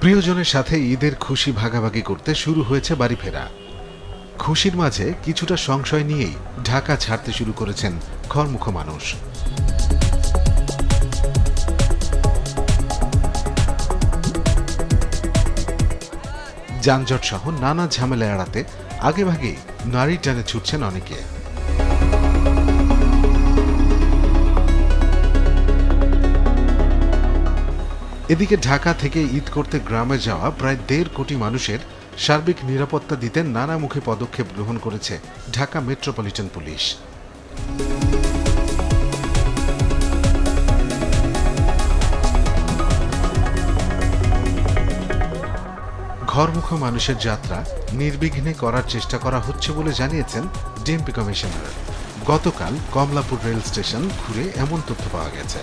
প্রিয়জনের সাথে ঈদের খুশি ভাগাভাগি করতে শুরু হয়েছে বাড়ি ফেরা। খুশির মাঝে কিছুটা সংশয় নিয়েই ঢাকা ছাড়তে শুরু করেছেন ঘরমুখ মানুষ। যানজট সহ নানা ঝামেলা এড়াতে আগেভাগেই নারী টানে ছুটছেন অনেকে। এদিকে ঢাকা থেকে ঈদ করতে গ্রামে যাওয়া প্রায় দেড় কোটি মানুষের সার্বিক নিরাপত্তা দিতে নানামুখী পদক্ষেপ গ্রহণ করেছে ঢাকা মেট্রোপলিটন পুলিশ। ঘরমুখ মানুষের যাত্রা নির্বিঘ্নে করার চেষ্টা করা হচ্ছে বলে জানিয়েছেন ডিএমপি কমিশনার। গতকাল কমলাপুর রেল স্টেশন ঘুরে এমন তথ্য পাওয়া গেছে।